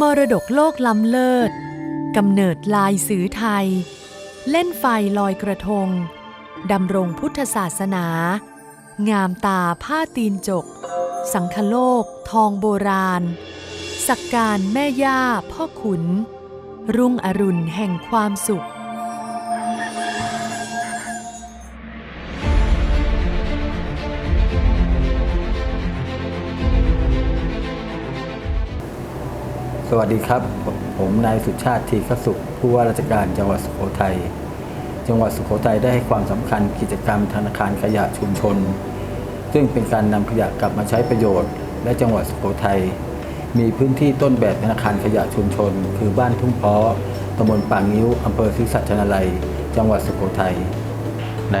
มรดกโลกล้ำเลิศกำเนิดลายสือไทย เล่นไฟลอยกระทงดำรงพุทธศาสนา งามตาผ้าตีนจก สังคโลก ทองโบราณ สักการแม่ย่าพ่อขุน รุ่งอรุณแห่งความสุข วัสดีครับ ผมนายสุชาติทีขสุข ผู้ว่าราชการจังหวัดสุโขทัย จังหวัดสุโขทัยได้ให้ความสำคัญกิจกรรมธนาคารขยะชุมชน ซึ่งเป็นการนำขยะกลับมาใช้ประโยชน์ และจังหวัดสุโขทัยมีพื้นที่ต้นแบบธนาคารขยะชุมชน คือบ้านทุ่งเพาะตำบลป่างนิ้วอำเภอศรีสัชนาลัย จังหวัดสุโขทัย ใน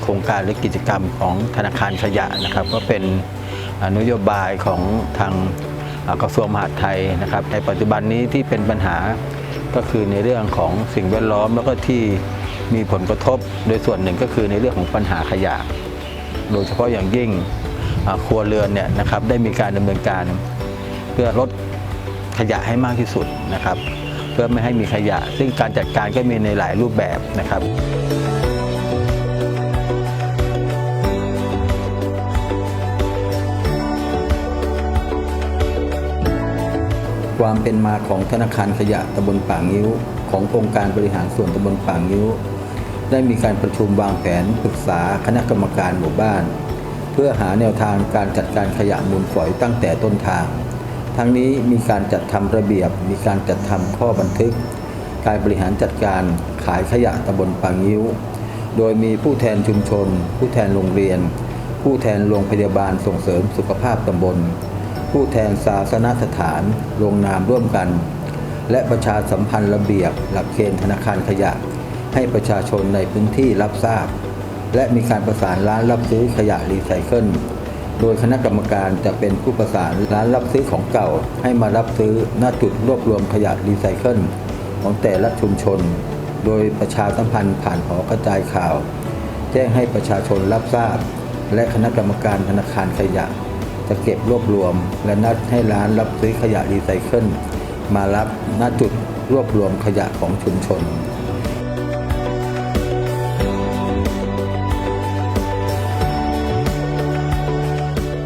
โครงการหรือกิจกรรมของธนาคารขยะนะครับ ก็เป็นนโยบายของทาง กระทรวงมหาดไทยนะครับในปัจจุบันนี้ที่เป็นปัญหาก็คือในเรื่องของสิ่งแวดล้อมแล้วก็ที่มีผลกระทบโดยส่วนหนึ่งก็คือในเรื่องของปัญหาขยะ โดยเฉพาะอย่างยิ่งครัวเรือนเนี่ยนะครับได้มีการดำเนินการเพื่อลดขยะให้มากที่สุดนะครับ เพื่อไม่ให้มีขยะ ซึ่งการจัดการก็มีในหลายรูปแบบนะครับ ความเป็นมาของธนาคารขยะตำบลป่างิ้ว ขององค์การบริหารส่วนตำบลป่างิ้ว ได้มีการประชุมวางแผนปรึกษาคณะกรรมการหมู่บ้าน เพื่อหาแนวทางการจัดการขยะมูลฝอยตั้งแต่ต้นทาง ทั้งนี้มีการจัดทำระเบียบ มีการจัดทำข้อบันทึก การบริหารจัดการขายขยะตำบลป่างิ้ว โดยมีผู้แทนชุมชน ผู้แทนโรงเรียน ผู้แทนโรงพยาบาลส่งเสริมสุขภาพตำบล ผู้แทนศาสนสถาน ลงนามร่วมกัน และประชาสัมพันธ์ระเบียบ หลักเกณฑ์ธนาคารขยะ ให้ประชาชนในพื้นที่รับทราบ และมีการประสานร้านรับซื้อขยะรีไซเคิลโดยคณะกรรมการจะเป็นผู้ประสานร้านรับซื้อของเก่า ให้มารับซื้อหน้าจุดรวบรวมขยะรีไซเคิลของแต่ละชุมชน โดยประชาสัมพันธ์ผ่านหอกระจายข่าว แจ้งให้ประชาชนรับทราบ และคณะกรรมการธนาคารขยะ จะเก็บรวบรวม และนัดให้ร้านรับซื้อขยะรีไซเคิลมารับณจุดรวบรวมขยะของชุมชน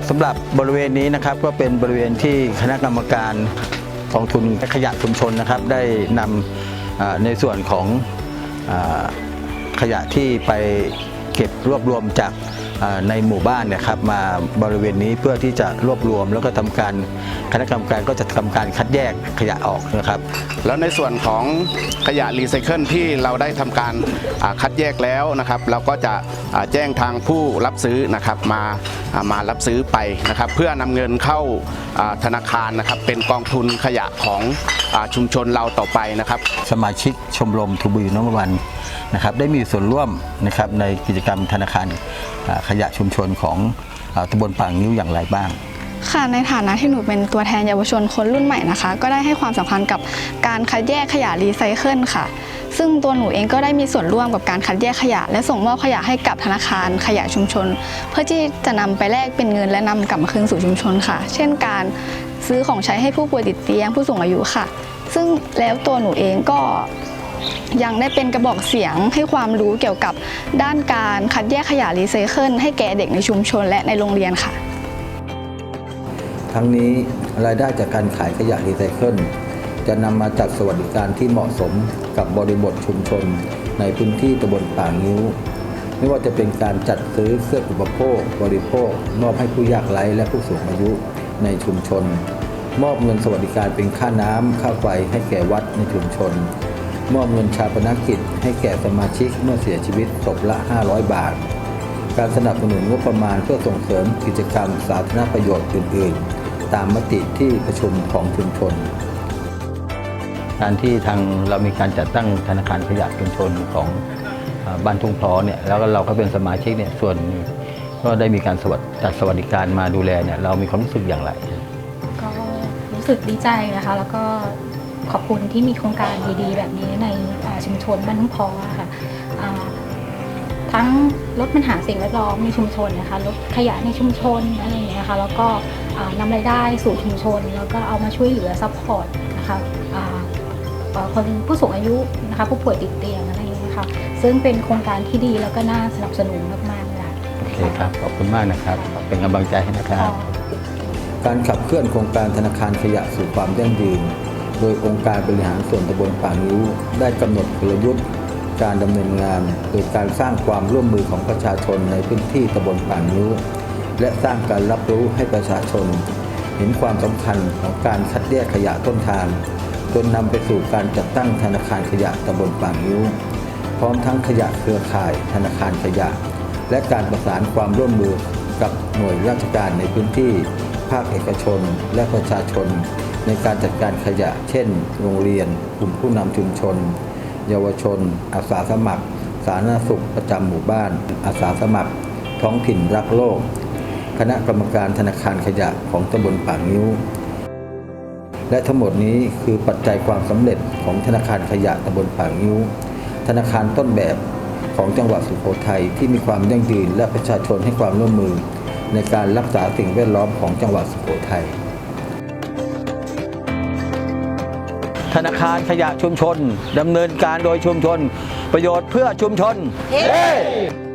สำหรับบริเวณนี้นะครับก็เป็นบริเวณที่คณะกรรมการกองทุนขยะชุมชนนะครับ ได้นำในส่วนของอขยะที่ไปเก็บรวบรวมจาก ในหมู่บ้านเนะครับมาบริเวณนี้เพื่อที่จะรวบรวมแล้วก็ทำการคณะกรรมการก็จะทำการคัดแยกขยะออกนะครับ แล้วในส่วนของขยะรีไซเคิลที่เราได้ทำการอ่าคัดแยกแล้วนะครับ เราก็จะอ่าแจ้งทางผู้รับซื้อนะครับมาอ่ามารับซื้อไปนะครับ เพื่อนำเงินเข้าอ่าธนาคารนะครับ เป็นกองทุนขยะของอาชุมชนเราต่อไปนะครับ สมาชิกชมรมทูบีนมวันนะครับได้มีส่วนร่วมนะครับในกิจกรรมธนาคารอ่าขยะชุมชนของตำบลป่างนิ้วอย่างไรบ้างค่ะในฐานะที่หนูเป็นตัวแทนเยาวชนคนรุ่นใหม่นะคะ ก็ได้ให้ความสำคัญกับการคัดแยกขยะรีไซเคิลค่ะ ซึ่งตัวหนูเองก็ได้มีส่วนร่วมกับการคัดแยกขยะ และส่งมอบขยะให้กับธนาคารขยะชุมชน เพื่อที่จะนำไปแลกเป็นเงินและนำกลับมาคืนสู่ชุมชนค่ะ เช่นการซื้อของใช้ให้ผู้ป่วยติดเตียงผู้สูงอายุค่ะ ซึ่งแล้วตัวหนูเองก็ ยังได้เป็นกระบอกเสียงให้ความรู้เกี่ยวกับด้านการคัดแยกขยะรีไซเคิลให้แก่เด็กในชุมชนและในโรงเรียนค่ะ ทั้งนี้รายได้จากการขายขยะรีไซเคิลจะนำมาจัดสวัสดิการที่เหมาะสมกับบริบทชุมชน ในพื้นที่ตำบลป่างิ้ว ไม่ว่าจะเป็นการจัดซื้อเครื่องอุปโภค บริโภค มอบให้ผู้ยากไร้และผู้สูงอายุในชุมชน มอบเงินสวัสดิการเป็นค่าน้ำค่าไฟให้แก่วัดในชุมชน มอบเงินชาปนกิจ ให้แก่สมาชิกเมื่อเสียชีวิตศพละ 500 บาท การสนับสนุนงบประมาณเพื่อส่งเสริมกิจกรรมสาธารณประโยชน์อื่น ๆ ตามมติที่ประชุมของชุมชน การที่ทางเรามีการจัดตั้งธนาคารขยะชุมชนของบ้านทุ่งพลอเนี่ยแล้วก็เราก็เป็นสมาชิกเนี่ยส่วนก็ได้มีการสวัสดจัดสวัสดิการมาดูแลเนี่ยเรามีความรู้สึกอย่างไรก็รู้สึกดีใจนะคะ แล้วก็ ขอบคุณที่มีโครงการดีๆ แบบนี้ในอ่าชุมชนบ้านทุ่งพอค่ะอ่าทั้งลดปัญหาสิ่งแวดล้อมในชุมชนนะคะลดขยะในชุมชนอะไรอย่างเงี้ยค่ะแล้วก็อ่านำรายได้สู่ชุมชน แล้วก็เอามาช่วยเหลือซัพพอร์ตนะคะนะคะอ่าเอ่อคนผู้สูงอายุนะคะผู้ป่วยติดเตียงอะไรอย่างเงี้ยค่ะซึ่งเป็นโครงการที่ดีแล้วก็น่าสนับสนุนมากๆเลยค่ะโอเคครับขอบคุณมากนะครับ เป็นกำลังใจให้นะครับ การขับเคลื่อนโครงการธนาคารขยะสู่ความยั่งยืน โดยองค์การบริหารส่วนตำบลป่างิ้วได้กำหนดกลยุทธ์การดำเนินงาน โดยการสร้างความร่วมมือของประชาชนในพื้นที่ตำบลป่างิ้ว และสร้างการรับรู้ให้ประชาชน เห็นความสำคัญของการคัดแยกขยะต้นทางจนนำไปสู่การจัดตั้งธนาคารขยะตำบลป่างิ้ว พร้อมทั้งขยะเครือข่าย ธนาคารขยะ และการประสานความร่วมมือกับหน่วยราชการในพื้นที่ ภาคเอกชน และประชาชน ในการจัดการขยะ เช่น โรงเรียน กลุ่มผู้นำชุมชน เยาวชน อาสาสมัคร สาธารณสุขประจำหมู่บ้าน อาสาสมัคร ท้องถิ่นรักโลก คณะกรรมการธนาคารขยะของตำบลป่างิ้ว และทั้งหมดนี้คือปัจจัยความสำเร็จของธนาคารขยะตำบลป่างิ้ว ธนาคารต้นแบบของจังหวัดสุโขทัยที่มีความยั่งยืนและประชาชนให้ความร่วมมือ ในการรักษาสิ่งแวดล้อมของจังหวัดสุโขทัย ธนาคารขยะชุมชนดำเนินการโดยชุมชน ประโยชน์เพื่อชุมชน เฮ้